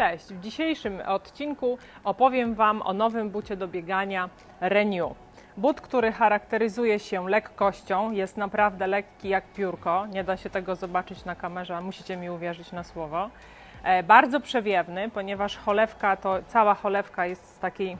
Cześć! W dzisiejszym odcinku opowiem Wam o nowym bucie do biegania Renew. But, który charakteryzuje się lekkością, jest naprawdę lekki jak piórko. Nie da się tego zobaczyć na kamerze, musicie mi uwierzyć na słowo. E, bardzo przewiewny, ponieważ cholewka to cała cholewka jest z takiej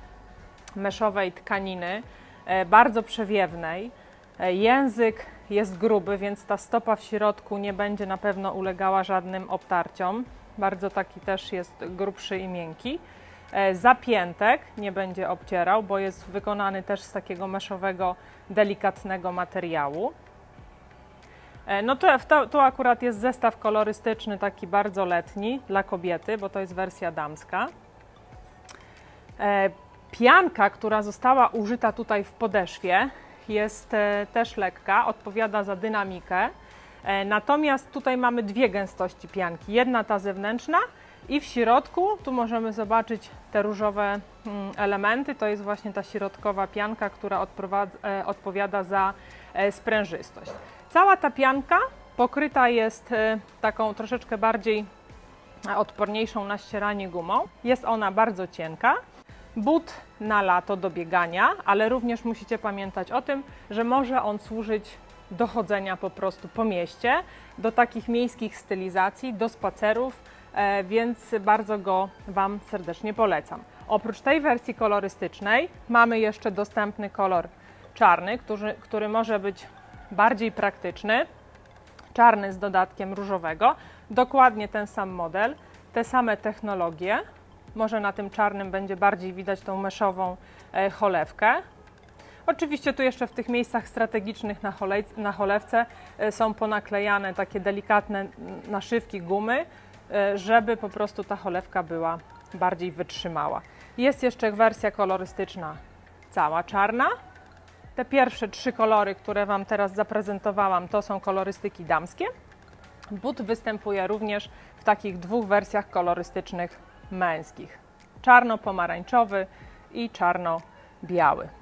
meszowej tkaniny, e, bardzo przewiewnej. E, Język jest gruby, więc ta stopa w środku nie będzie na pewno ulegała żadnym obtarciom. Bardzo taki też jest grubszy i miękki. E, Zapiętek nie będzie obcierał, bo jest wykonany też z takiego meszowego, delikatnego materiału. E, No to, to, tu akurat jest zestaw kolorystyczny, taki bardzo letni dla kobiety, bo to jest wersja damska. E, Pianka, która została użyta tutaj w podeszwie, jest też lekka, odpowiada za dynamikę. E, Natomiast tutaj mamy dwie gęstości pianki. Jedna ta zewnętrzna i w środku, tu możemy zobaczyć te różowe mm, elementy. To jest właśnie ta środkowa pianka, która e, odpowiada za e, sprężystość. Cała ta pianka pokryta jest taką troszeczkę bardziej odporniejszą na ścieranie gumą. Jest ona bardzo cienka. But na lato do biegania, ale również musicie pamiętać o tym, że może on służyć do chodzenia po prostu po mieście, do takich miejskich stylizacji, do spacerów, e, więc bardzo go Wam serdecznie polecam. Oprócz tej wersji kolorystycznej mamy jeszcze dostępny kolor czarny, który, który może być bardziej praktyczny, czarny z dodatkiem różowego, dokładnie ten sam model, te same technologie. Może na tym czarnym będzie bardziej widać tą meszową e, cholewkę. Oczywiście tu jeszcze w tych miejscach strategicznych na, cholej, na cholewce e, są ponaklejane takie delikatne naszywki gumy, e, żeby po prostu ta cholewka była bardziej wytrzymała. Jest jeszcze wersja kolorystyczna cała czarna. Te pierwsze trzy kolory, które Wam teraz zaprezentowałam, to są kolorystyki damskie. But występuje również w takich dwóch wersjach kolorystycznych męskich: czarno-pomarańczowy i czarno-biały.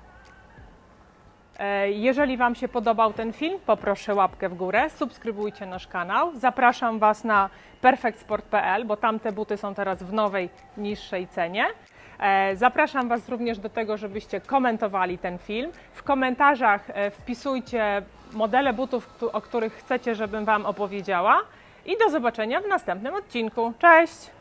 E, Jeżeli Wam się podobał ten film, poproszę łapkę w górę, subskrybujcie nasz kanał. Zapraszam Was na perfectsport.pl, bo tam te buty są teraz w nowej, niższej cenie. E, Zapraszam Was również do tego, żebyście komentowali ten film. W komentarzach e, wpisujcie modele butów, o których chcecie, żebym Wam opowiedziała. I do zobaczenia w następnym odcinku. Cześć!